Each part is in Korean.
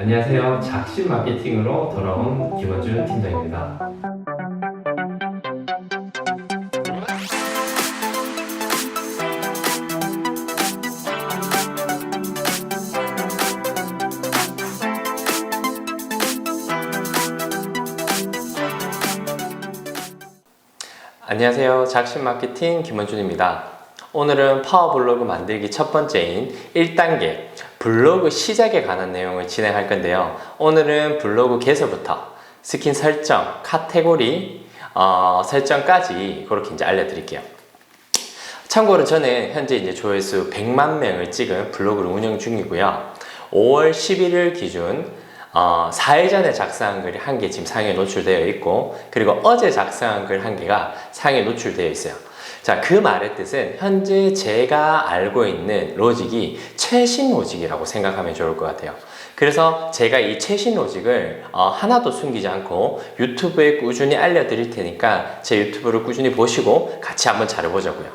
안녕하세요. 작심 마케팅으로 돌아온 김원준 팀장입니다. 안녕하세요. 작심 마케팅 김원준입니다. 오늘은 파워블로그 만들기 첫 번째인 1단계 블로그 시작에 관한 내용을 진행할 건데요. 오늘은 블로그 개설부터 스킨 설정, 카테고리 어, 설정까지 그렇게 이제 알려드릴게요. 참고로 저는 현재 이제 조회수 100만 명을 찍은 블로그를 운영 중이고요. 5월 11일 기준 어, 4일 전에 작성한 글이 한 개 지금 상에 노출되어 있고 그리고 어제 작성한 글 한 개가 상에 노출되어 있어요. 자, 그 말의 뜻은 현재 제가 알고 있는 로직이 최신 로직이라고 생각하면 좋을 것 같아요. 그래서 제가 이 최신 로직을 어, 하나도 숨기지 않고 유튜브에 꾸준히 알려드릴 테니까 제 유튜브를 꾸준히 보시고 같이 한번 잘해보자고요.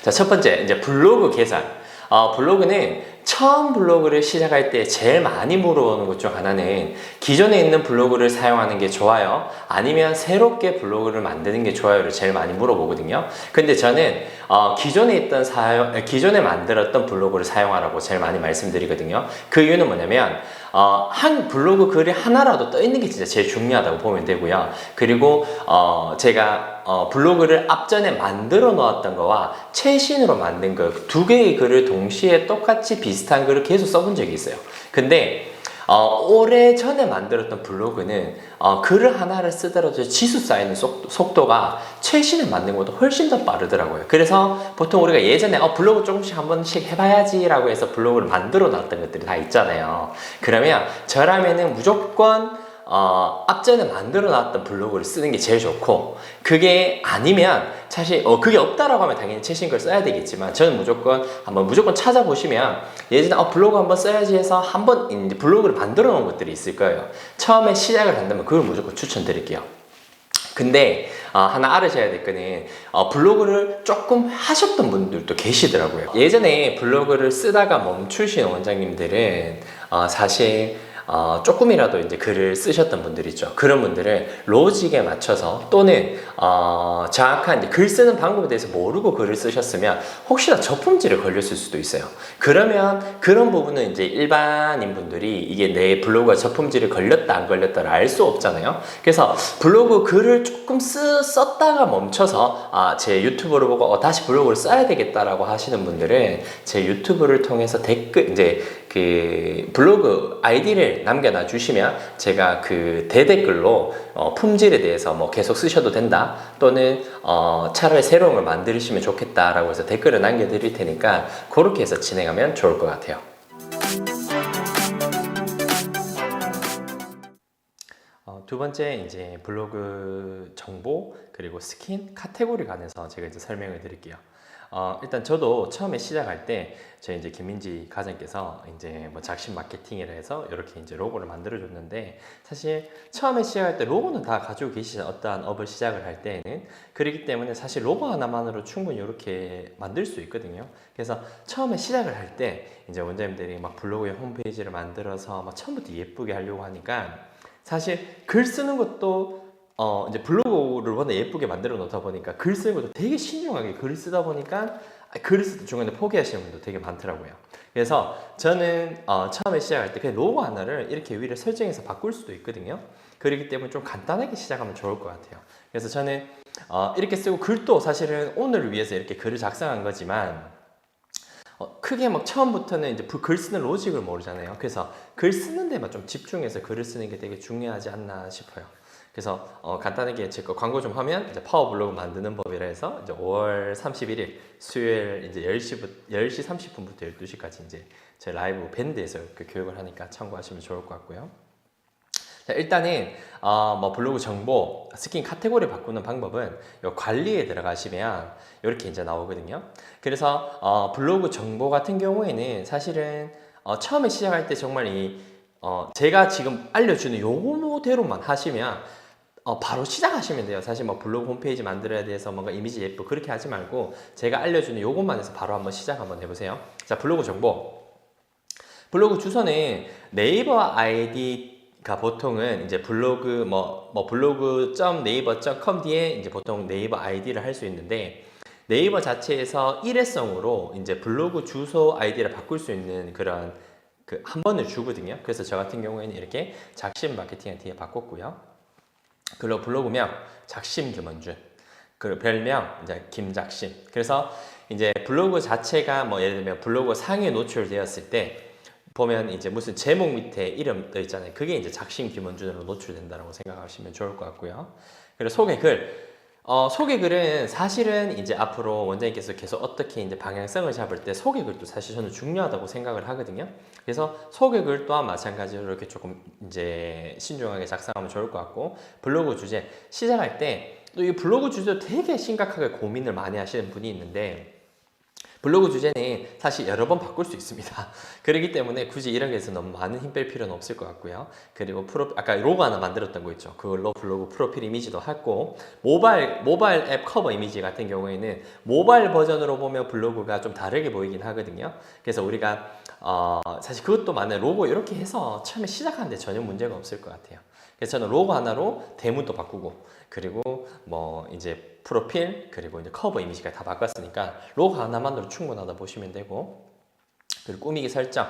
자, 첫 번째, 이제 블로그 개설. 어, 블로그는 처음 블로그를 시작할 때 제일 많이 물어보는 것 중 하나는 기존에 있는 블로그를 사용하는 게 좋아요? 아니면 새롭게 블로그를 만드는 게 좋아요를 제일 많이 물어보거든요. 근데 저는 어, 기존에 있던 사용, 기존에 만들었던 블로그를 사용하라고 제일 많이 말씀드리거든요. 그 이유는 뭐냐면 어, 한 블로그 글이 하나라도 떠 있는 게 진짜 제일 중요하다고 보면 되고요. 그리고 어, 제가 어, 블로그를 앞전에 만들어 놓았던 거와 최신으로 만든 거 두 개의 글을 동시에 똑같이 비슷한 글을 계속 써본 적이 있어요. 근데 어, 오래 전에 만들었던 블로그는 어, 글을 하나를 쓰더라도 지수 쌓이는 속도, 가 최신에 만든 것보다 훨씬 더 빠르더라고요. 그래서 보통 우리가 예전에 어, 블로그 조금씩 한 번씩 해봐야지라고 해서 블로그를 만들어 놨던 것들이 다 있잖아요. 그러면 저라면은 무조건 어, 앞전에 만들어 놨던 블로그를 쓰는 게 제일 좋고 그게 아니면 사실 어, 그게 없다라고 하면 당연히 최신 걸 써야 되겠지만 저는 무조건 한번 무조건 찾아보시면 예전에 어, 블로그 한번 써야지 해서 한번 블로그를 만들어 놓은 것들이 있을 거예요. 처음에 시작을 한다면 그걸 무조건 추천드릴게요. 근데 어, 하나 알으셔야 될 거는 어, 블로그를 조금 하셨던 분들도 계시더라고요. 예전에 블로그를 쓰다가 멈추신 원장님들은 어, 사실 어, 조금이라도 이제 글을 쓰셨던 분들 있죠. 그런 분들은 로직에 맞춰서 또는 어, 정확한 글 쓰는 방법에 대해서 모르고 글을 쓰셨으면 혹시나 저품질에 걸렸을 수도 있어요. 그러면 그런 부분은 이제 일반인 분들이 이게 내 블로그가 저품질에 걸렸다 안 걸렸다를 알 수 없잖아요. 그래서 블로그 글을 조금 쓰, 썼다가 멈춰서 아, 제 유튜브를 보고 어, 다시 블로그를 써야 되겠다라고 하시는 분들은 제 유튜브를 통해서 댓글 이제 그 블로그 아이디를 남겨놔 주시면 제가 그 대댓글로 어, 품질에 대해서 뭐 계속 쓰셔도 된다 또는 어, 차라리 새로운 걸 만드시면 좋겠다라고 해서 댓글을 남겨 드릴 테니까 그렇게 해서 진행하면 좋을 것 같아요. 어, 두 번째 이제 블로그 정보 그리고 스킨 카테고리 관해서 제가 이제 설명을 드릴게요. 어, 일단 저도 처음에 시작할 때 저희 이제 김민지 가장께서 이제 뭐 작심 마케팅이라 해서 이렇게 이제 로고를 만들어 줬는데 사실 처음에 시작할 때 로고는 다 가지고 계시는 어떠한 업을 시작을 할 때는 그렇기 때문에 사실 로고 하나만으로 충분히 이렇게 만들 수 있거든요. 그래서 처음에 시작을 할 때 이제 원장님들이 막 블로그에 홈페이지를 만들어서 막 처음부터 예쁘게 하려고 하니까 사실 글 쓰는 것도 어 이제 블로그를 워낙 예쁘게 만들어 놓다 보니까 글 쓰는 것도 되게 신중하게 글을 쓰다 보니까 글을 쓸때 중간에 포기하시는 분도 되게 많더라고요. 그래서 저는 어 처음에 시작할 때 그냥 로고 하나를 이렇게 위를 설정해서 바꿀 수도 있거든요. 그렇기 때문에 좀 간단하게 시작하면 좋을 것 같아요. 그래서 저는 어 이렇게 쓰고 글도 사실은 오늘을 위해서 이렇게 글을 작성한 거지만 어, 크게 막 처음부터는 이제 글 쓰는 로직을 모르잖아요. 그래서 글 쓰는 데만 좀 집중해서 글을 쓰는 게 되게 중요하지 않나 싶어요. 그래서 어, 간단하게 제 거 광고 좀 하면 이제 파워 블로그 만드는 법이라 해서 이제 5월 31일 수요일 이제 10시부터 10시 30분부터 12시까지 이제 제 라이브 밴드에서 그 교육을 하니까 참고하시면 좋을 것 같고요. 자, 일단은 어, 뭐 블로그 정보, 스킨 카테고리 바꾸는 방법은 요 관리에 들어가시면 이렇게 이제 나오거든요. 그래서 어, 블로그 정보 같은 경우에는 사실은 어, 처음에 시작할 때 정말 이 어, 제가 지금 알려주는 요거대로만 하시면 어, 바로 시작하시면 돼요. 사실 뭐 블로그 홈페이지 만들어야 돼서 뭔가 이미지 예쁘 그렇게 하지 말고 제가 알려주는 요것만 해서 바로 한번 시작 한번 해보세요. 자, 블로그 정보. 블로그 주소는 네이버 아이디가 보통은 이제 블로그 뭐, 뭐 블로그.네이버.com 뒤에 이제 보통 네이버 아이디를 할 수 있는데 네이버 자체에서 일회성으로 이제 블로그 주소 아이디를 바꿀 수 있는 그런 그 한 번을 주거든요. 그래서 저 같은 경우에는 이렇게 작심 마케팅을 뒤에 바꿨고요. 그리고 블로그명 작심 김원준. 그리고 별명 이제 김작심. 그래서 이제 블로그 자체가 뭐 예를 들면 블로그 상에 노출되었을 때 보면 이제 무슨 제목 밑에 이름 떠 있잖아요. 그게 이제 작심 김원준으로 노출된다라고 생각하시면 좋을 것 같고요. 그리고 소개 글. 어, 소개 글은 사실은 이제 앞으로 원장님께서 계속 어떻게 이제 방향성을 잡을 때 소개 글도 사실 저는 중요하다고 생각을 하거든요. 그래서 소개 글 또한 마찬가지로 이렇게 조금 이제 신중하게 작성하면 좋을 것 같고 블로그 주제 시작할 때 또 이 블로그 주제도 되게 심각하게 고민을 많이 하시는 분이 있는데 블로그 주제는 사실 여러 번 바꿀 수 있습니다. 그렇기 때문에 굳이 이런 게서 너무 많은 힘 뺄 필요는 없을 것 같고요. 그리고 프로 아까 로고 하나 만들었던 거 있죠. 그걸로 블로그 프로필 이미지도 했고 모바일 모바일 앱 커버 이미지 같은 경우에는 모바일 버전으로 보면 블로그가 좀 다르게 보이긴 하거든요. 그래서 우리가 어, 사실 그것도 많아요. 로고 이렇게 해서 처음에 시작하는데 전혀 문제가 없을 것 같아요. 그래서 저는 로고 하나로 대문도 바꾸고 그리고 뭐 이제 프로필 그리고 이제 커버 이미지가 다 바꿨으니까 로고 하나만으로 충분하다 보시면 되고 그리고 꾸미기 설정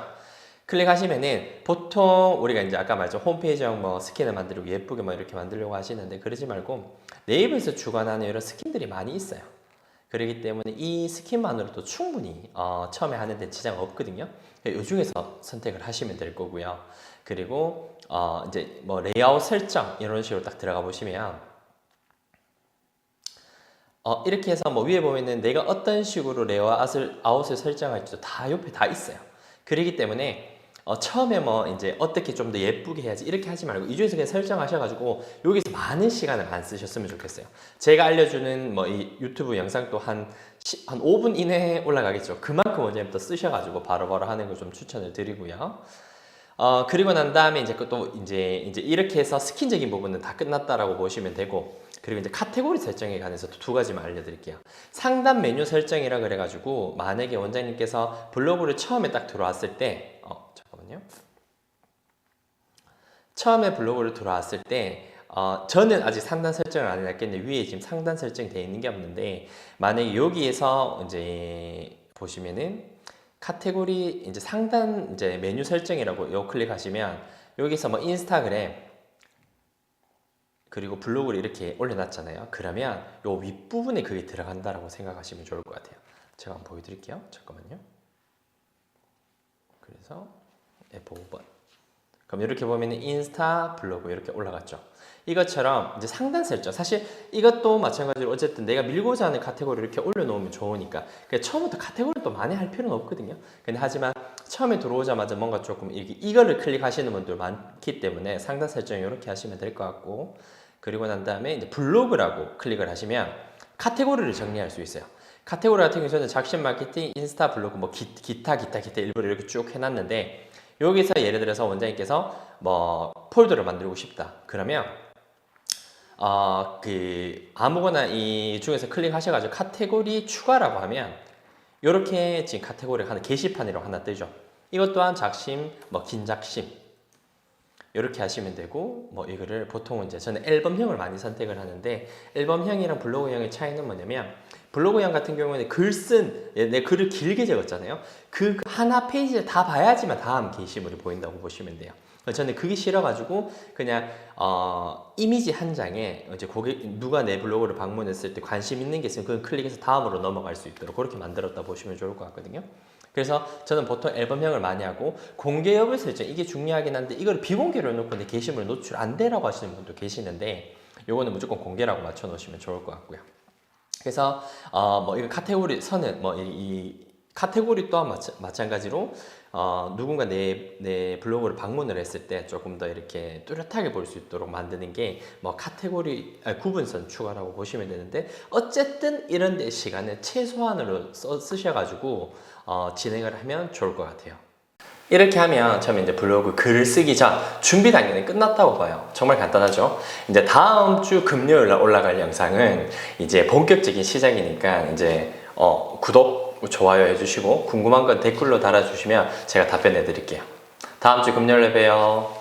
클릭하시면은 보통 우리가 이제 아까 말했죠 홈페이지형 뭐 스킨을 만들고 예쁘게 뭐 이렇게 만들려고 하시는데 그러지 말고 네이버에서 주관하는 이런 스킨들이 많이 있어요. 그렇기 때문에 이 스킨만으로도 충분히 어, 처음에 하는데 지장 없거든요. 이 중에서 선택을 하시면 될 거고요. 그리고 어, 이제 뭐 레이아웃 설정 이런 식으로 딱 들어가 보시면 어, 이렇게 해서 뭐 위에 보면은 내가 어떤 식으로 레이아웃을 아웃을 설정할지도 다 옆에 다 있어요. 그렇기 때문에 어, 처음에 뭐 이제 어떻게 좀 더 예쁘게 해야지 이렇게 하지 말고 이 중에서 그냥 설정하셔가지고 여기서 많은 시간을 안 쓰셨으면 좋겠어요. 제가 알려주는 뭐 이 유튜브 영상도 한, 시, 한 5분 이내에 올라가겠죠. 그만큼 원장님 또 쓰셔가지고 바로 바로 하는 걸 좀 추천을 드리고요. 어, 그리고 난 다음에 이제 또 이제 이제 이렇게 해서 스킨적인 부분은 다 끝났다라고 보시면 되고 그리고 이제 카테고리 설정에 관해서 두 가지만 알려드릴게요. 상단 메뉴 설정이라 그래가지고 만약에 원장님께서 블로그를 처음에 딱 들어왔을 때, 어 잠깐만요. 처음에 블로그를 들어왔을 때, 어, 저는 아직 상단 설정을 안 해놨겠는데 위에 지금 상단 설정이 되어 있는 게 없는데 만약에 여기에서 이제 보시면은 카테고리 이제 상단 이제 메뉴 설정이라고 요 클릭하시면 여기서 뭐 인스타그램 그리고 블로그를 이렇게 올려놨잖아요. 그러면 요 윗부분에 그게 들어간다라고 생각하시면 좋을 것 같아요. 제가 한번 보여드릴게요. 잠깐만요. 그래서 F5번. 그럼 이렇게 보면 인스타, 블로그 이렇게 올라갔죠. 이것처럼 이제 상단 설정. 사실 이것도 마찬가지로 어쨌든 내가 밀고자 하는 카테고리를 이렇게 올려놓으면 좋으니까. 그러니까 처음부터 카테고리를 또 많이 할 필요는 없거든요. 근데 하지만 처음에 들어오자마자 뭔가 조금 이렇게 이거를 클릭하시는 분들 많기 때문에 상단 설정 이렇게 하시면 될 것 같고. 그리고 난 다음에 이제 블로그라고 클릭을 하시면 카테고리를 정리할 수 있어요. 카테고리 같은 경우는 작심 마케팅, 인스타, 블로그, 뭐 기, 기타, 기타, 기타 일부러 이렇게 쭉 해놨는데 여기서 예를 들어서 원장님께서 뭐 폴더를 만들고 싶다. 그러면 어, 그 아무거나 이 중에서 클릭하셔가지고 카테고리 추가라고 하면 이렇게 지금 카테고리가 하나 게시판으로 하나 뜨죠. 이것 또한 작심, 뭐 긴작심 이렇게 하시면 되고 뭐 이거를 보통은 이제 저는 앨범형을 많이 선택을 하는데 앨범형이랑 블로그형의 차이는 뭐냐면 블로그형 같은 경우에는 글 쓴 내 글을 길게 적었잖아요. 그 하나 페이지를 다 봐야지만 다음 게시물이 보인다고 보시면 돼요. 저는 그게 싫어가지고 그냥 어, 이미지 한 장에 이제 고객 누가 내 블로그를 방문했을 때 관심 있는 게 있으면 그걸 클릭해서 다음으로 넘어갈 수 있도록 그렇게 만들었다 보시면 좋을 것 같거든요. 그래서 저는 보통 앨범형을 많이 하고 공개 여부 설정 이게 중요하긴 한데 이걸 비공개로 해놓고 내 게시물 노출 안 되라고 하시는 분도 계시는데 요거는 무조건 공개라고 맞춰 놓으시면 좋을 것 같고요. 그래서 어 뭐 이거 카테고리 선은 뭐이 카테고리 또한 마찬, 마찬가지로 어, 누군가 내, 내 블로그를 방문을 했을 때 조금 더 이렇게 뚜렷하게 볼 수 있도록 만드는 게 뭐 카테고리 아, 구분선 추가라고 보시면 되는데 어쨌든 이런 데 시간을 최소한으로 써, 쓰셔가지고 어, 진행을 하면 좋을 것 같아요. 이렇게 하면 처음에 이제 블로그 글을 쓰기 전 준비 단계는 끝났다고 봐요. 정말 간단하죠. 이제 다음 주 금요일 날 올라갈 영상은 이제 본격적인 시작이니까 이제 어, 구독, 좋아요 해주시고 궁금한 건 댓글로 달아주시면 제가 답변해 드릴게요. 다음 주 금요일에 봬요.